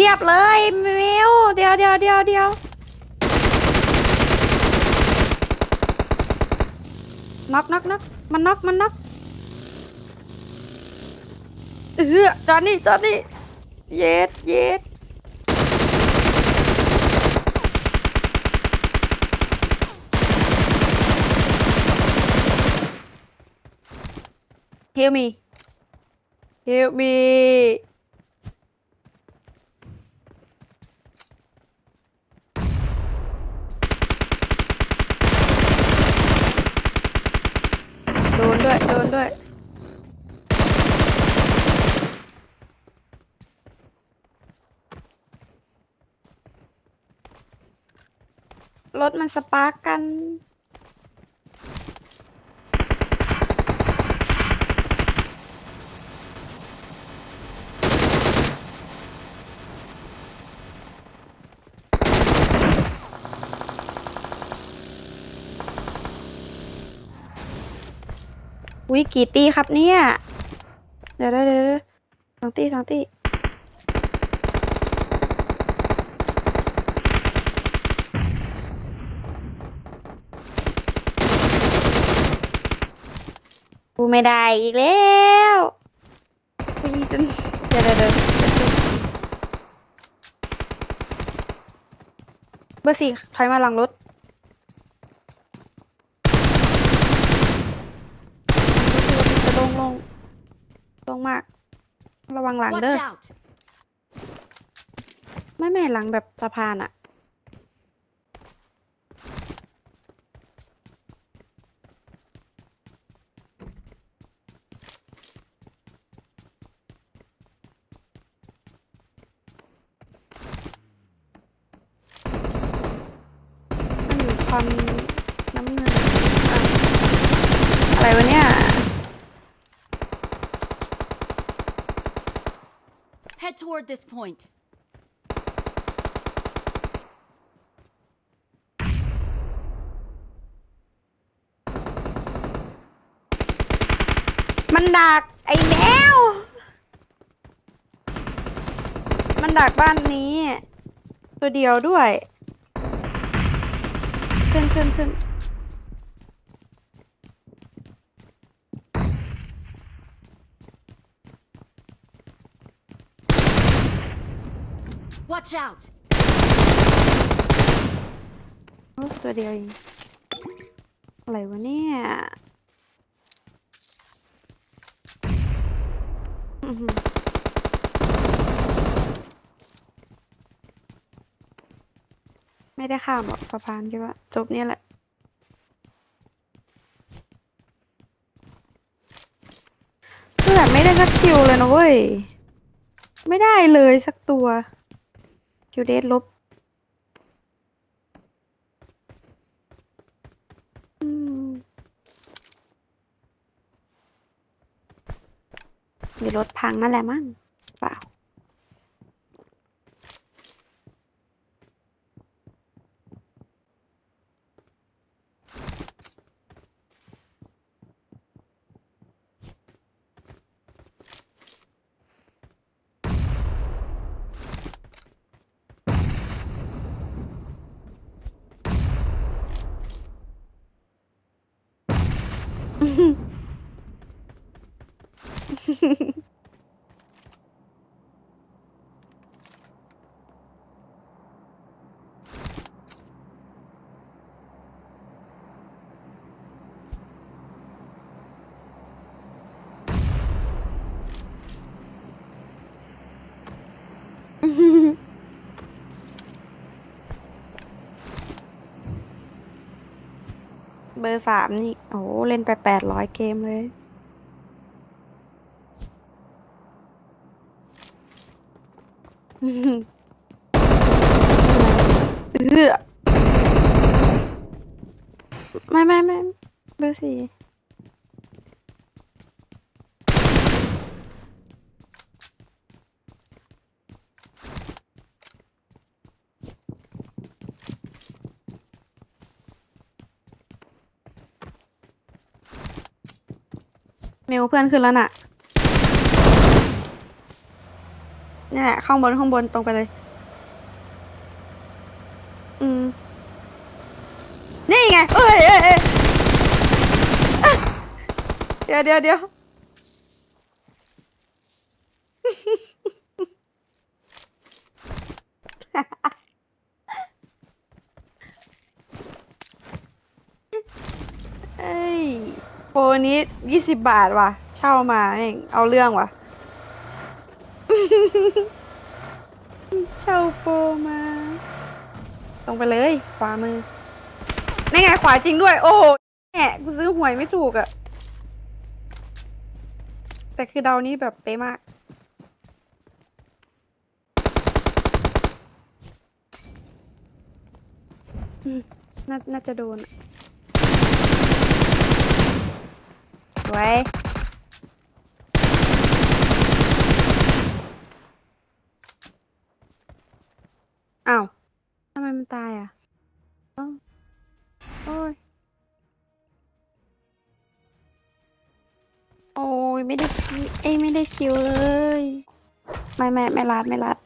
พียบเลยมิวเดียวเดียวเดียวเดียวน็อกน็อกน็อกมันน็อกมันน็อกเออจอนนี่จอนนี่เย็ดเย็ดเฮลมีเฮลมี โด้วย โดนด้วย รถมันสปาร์กกัน วิกี่ตีครับเนี่ยเดี๋ยวเดี๋ยวเดี๋ยวสองตีสองตีกูไม่ได้อีกแล้วตีจนเดี๋ยวเดี๋ยวเดี๋ยวเบอร์สี่ถอยมาหลังรถ จะลงลงลง มากระวังหลัง Watch เด้อ out! ไม่ไม่หลังแบบสะพานอะมันอยู่ความน้ำเงินอะอะไรวะเนี่ย Head toward this point. มันดักไอ้แมวมันดักบ้านนี้ ตัวเดียวด้วย ขึ้นขึ้นขึ้น Watch out! ตัวเดียวเองอะไรวะเนี่ยไม่ได้ข้ามหรอกสะพานคิดว่าจบเนี่ยแหละ คือแบบไม่ได้สักคิวเลยนะเว้ย ไม่ได้เลยสักตัว คิวเดสลบมีรถพังนั่นแหละมั้งเปล่า เบอร์สามนี่ โอ้เล่นไปแปดร้อยเกมเลย เอือไม่ไม่ไม่เบอร์สี่เมลเพื่อนขึ้นแล้วน่ะ นี่แหละข้างบนข้างบนตรงไปเลย อืม นี่ไงเอ้ยเอ้ยเอ้ยเดี๋ยวเดี๋ยวเดี๋ยวเอ้ยโปรนี้ยี่สิบบาทว่ะ เช่ามาเองเอาเรื่องว่ะ เช่าโปมา ตรงไปเลย ขวามือนี่ไงขวาจริงด้วย โอ้แหมกูซื้อหวยไม่ถูกอะแต่คือเดานี้แบบเป๊ะมาก น่าน่าจะโดนอะสวย ไม่ได้คิวเอ้ยไม่ได้คิวเลย ไม่ไม่ไม่รัดไม่รัด